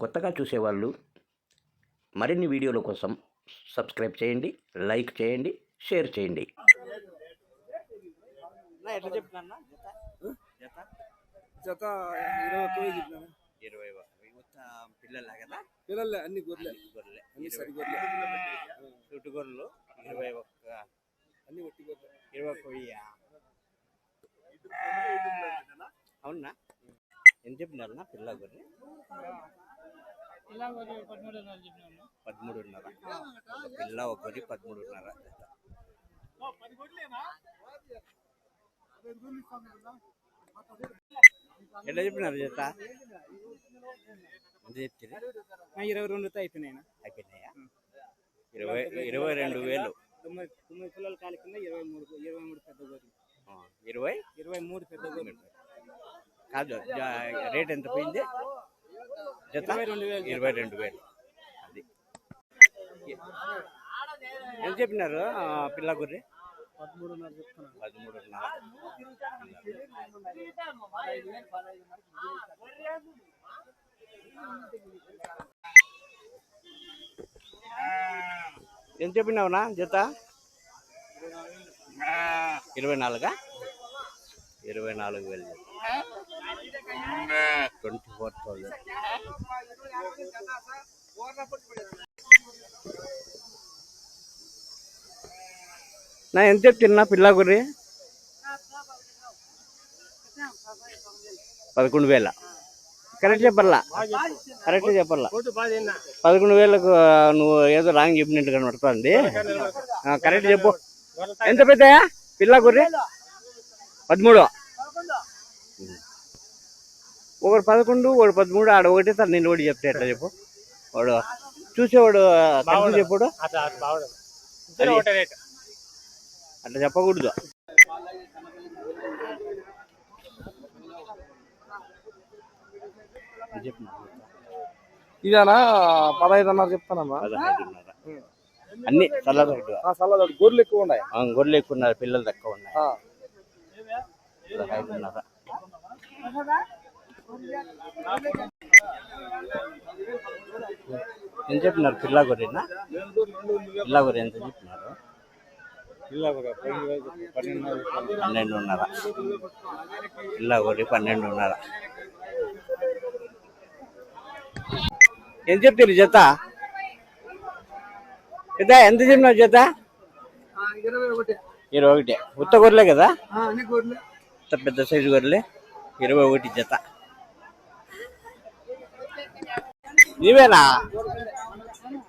కొత్తగా చూసేవాళ్ళు మరిన్ని వీడియోల కోసం సబ్స్క్రైబ్ చేయండి లైక్ చేయండి షేర్ చేయండి. ఎట్లా చెప్తున్నా జత జత ఇరవై ఒక్క వేలు చెప్పినాను? ఇరవై పిల్లలే కదా? పిల్లలే అన్ని గొర్రెలే. గొర్రెలే. అన్ని సరి గొర్రెలే. చుట్టు గొర్రెలు ఇరవై ఒక్క. అన్ని ఒట్టి గొర్రెలే. ఇరవై ఒక్క వెయ్యి? అవునా? ఎంత చెప్పినారన్నా పిల్ల గొర్రె? పదమూడున్నర ఒక పిల్ల ఒక గొర్రె పదమూడున్నర ఎట్లా చెప్పినారు చేత ఎంత చెప్తుంది ఇరవై రెండుతో అయిపోయినాయి అయిపోయినాయా? ఇరవై ఇరవై రెండు వేలు. తొమ్మిది తొమ్మిది పిల్లల కాలి కింద ఇరవై మూడు ఇరవై మూడు పెద్ద ఆ, ఇరవై? ఇరవై మూడు పెద్ద గొర్రెలు. కాదు రేట్ ఎంత పోయింది? జత? ఇరవై రెండు వేలు జత. ఇరవై రెండు వేలు. అది. ఎంత చెప్పినారు పిల్ల గుర్రి? పదమూడున్నర పదమూడున్నర. ఎంత చెప్పినావునా జత? ఇరవై నాలుగా? ఇరవై నాలుగు వేలు. Twenty four thousand. నా ఎంత చెప్తున్నా పిల్ల గుర్రి? పదకొండు వేల. కరెక్ట్ చెప్పాలా? కరెక్ట్ చెప్పాలా? పదకొండు వేలకు నువ్వు ఏదో రాంగ్ చెప్పినట్టు కనబడుతుంది. కరెక్ట్ చెప్పు. ఎంత పెద్దయా పిల్ల గుర్రి? పదమూడు. ఒకటి పదకొండు ఒకటి పదమూడు ఆడ ఒకటి సార్ నేను ఒకటి చెప్తే ఎట్లా చెప్పు? వాడు చూసేవాడు చెప్పుడు. అట్లా చెప్పకూడదు. చెప్పు ఇదేనా? పదహైదున్నర చెప్తానమ్మా. పదహైదున్నర. అన్ని చల్లదొడ్డు సలాద గొర్రెలు ఎక్కువ ఉన్నాయి. గొర్రెలు ఎక్కువ ఉన్నారు పిల్లలు తక్కువ ఉన్నాయి. పదహైదున్నర. ఎంత చెప్పినారు? పిల్ల గొర్రెనా? పిల్ల గొర్రె ఎంత చెప్పినారు? పన్నెండున్నర. పిల్ల గొర్రె పన్నెండున్నర. ఎంత చెప్తారు జత? జత ఎంత చెప్పినావు జత? ఇరవై ఒకటి. ఇరవై ఒకటి. ఉత్త గొర్రెలే కదా? పెద్ద సైజు గొర్రెలే. ఇరవై ఒకటి జత. నీవేనా?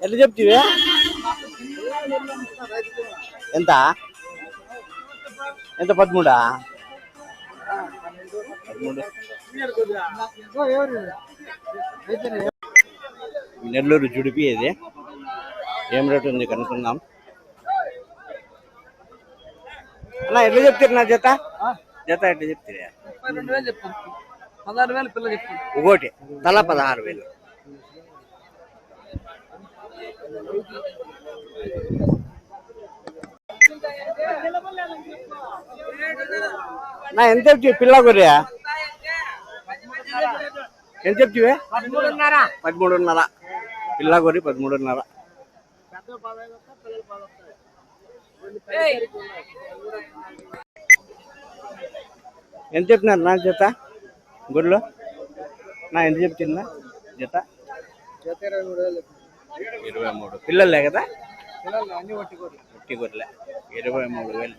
ఎంత చెప్తివే? ఎంత? ఎంత? పదమూడా? నెల్లూరు జుడిపి ఇది. ఏం రేటు ఉంది కనుక్కుందాం. అన్న ఎట్లా చెప్తారు నా జత? జత ఎట్లా చెప్తారా పదహారు వేలు పిల్ల చెప్తాను ఒకటి. తల పదహారు వేలు. నా ఎంత చెప్తావు పిల్ల గొర్రె ఎంత చెప్తావే పదమూడున్నర. పిల్ల గొర్రె పదమూడున్నర. ఎంత చెప్తున్నారు నా జత? గొర్రెలు నా ఎంత చెప్తున్నా జత? జత ఇరవై మూడు వేలు ఇరవై మూడు. పిల్లలే కదా? ఒట్టి గొర్రెలు ఇరవై మూడు వేలు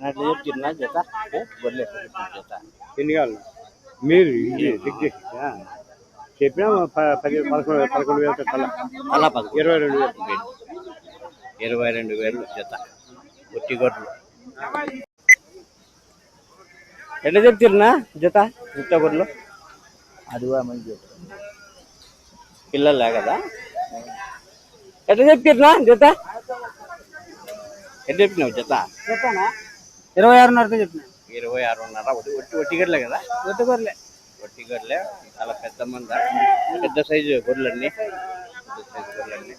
ఎట్లా చెప్తున్నా జత? గొర్రెలు జత? ఎన్ని కావాలి మీరు చెప్పినా పది పదకొండు పదకొండు వేల అలా పదకొండు. ఇరవై రెండు వేలు. ఇరవై రెండు వేలు జత. ఉట్టి గొర్రెలు ఎట్లా చెప్తున్నా జత? ఉట్ట గొర్రెలు అది మంచి పిల్లలే కదా? ఎట్లా చెప్తున్నా జత? ఎట్లా చెప్పినావు జత? చెప్పానా ఇరవై ఆరున్నరతో చెప్పిన. ఇరవై ఆరున్నర. ఒట్టి ఒట్టి గొర్రెలే కదా? ఒట్టి గొర్రెలే. ఒట్టి గొర్రెలే. చాలా పెద్ద మంద. పెద్ద సైజు గొర్రెలన్నీ. పెద్ద సైజు గొర్రెలన్నీ.